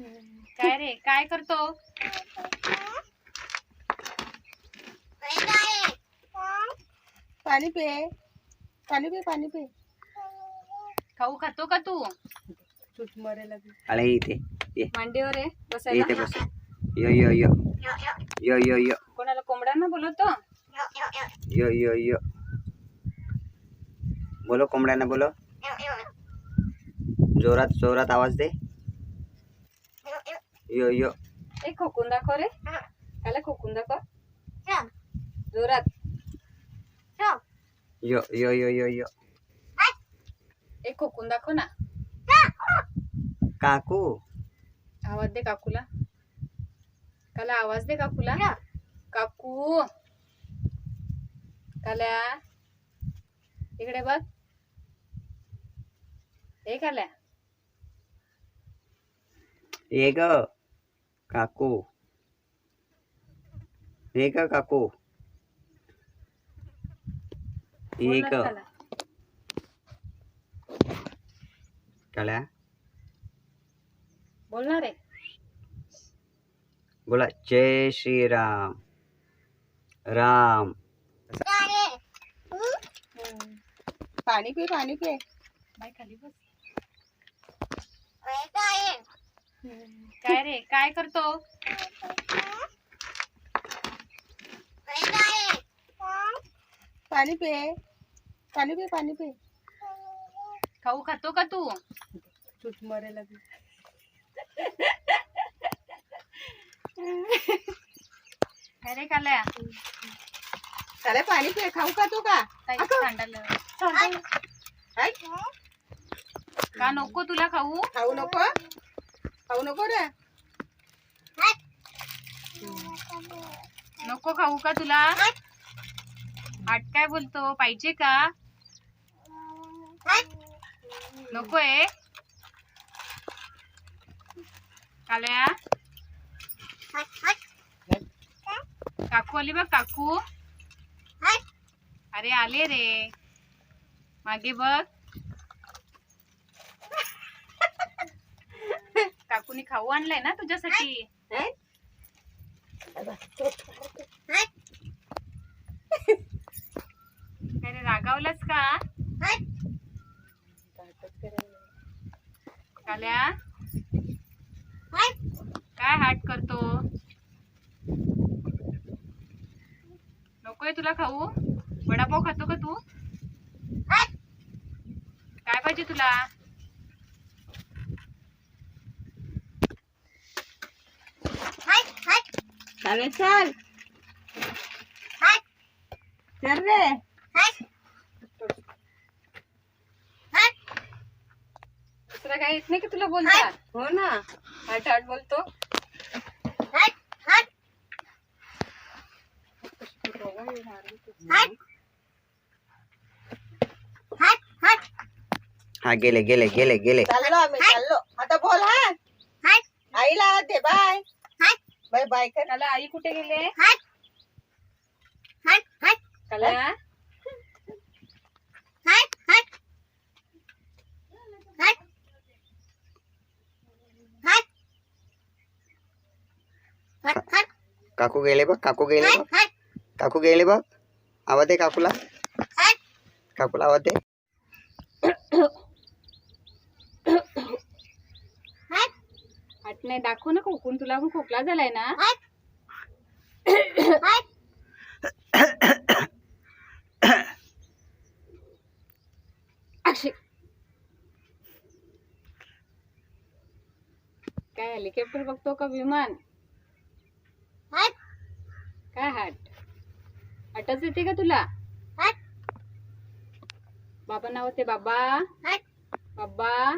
काय रे? काय करतो? पाणी पे. पाणी पे पाणी पे. खाऊ खातो का तू? लागली. आले इथे ये. मांडीवर आहे इथे बस. यो यो यो. यो यो यो. कोणाला कोंबड्यांना बोलवतो? यो यो यो. बोलो कोंबड्यांना बोलो. जोरात जोरात आवाज़ दे. यो यो एक खोकून दाखव रे त्याला खोकून दाखव जोरात यो यो यो यो यो एक खोकून दाखव ना काकू आवाज दे काकूला काला आवाज दे काकूला काकू काल्या इकडे बघ हे काल्या ये ग काकू ये ग काकू ये बोल ना ग काला. कळ्या बोलणार आहे बोला जय श्रीराम राम पाणी पे पाणी पे बाय खाली बस काय रे? काय करतो? पाणी पे. पाणी पे पाणी पे. खाऊ खातो का तू? चूट मरायला लागली. काय रे काल्या? त्याला पाणी पे. खाऊ का? तू का? का नको तुला खाऊ? खाऊ नको? खाऊ नको रे. नको खाऊ का तुला? आट काय बोलतो? पाहिजे का? नकोय. काल्या? काकू आली बघ काकू. अरे आले रे. मागे बघ. काकूनी खाऊ आणलाय ना तुझ्यासाठी? हाय? काय रे रागावलास का? काल्या? काय हाट करतो? नकोय तुला खाऊ? वडापाव खातो का तू? काय पाहिजे तुला? चालेल चल। चल रे। दुसरा काय येत नाही की तुला बोलता? हो ना? हाट हाट बोलतो हा गेले गेले गेले गेले। चाललो आम्ही चाललो आता बोल हा। आईला दे बाय। बाय बाय कर. काला आई कुठे गेले काला काकू गेले बघ काकू गेले बघ. काकू गेले बघ. आवाज दे काकूला. काकूला आवाज दे हाट नाही. दाखव ना खोकून. तुला खोकला झालाय ना. काय हेलिकॉप्टर बघतो का विमान? काय हाट? हाटच येते का तुला? बाबा नाव होते बाबा. बाबा.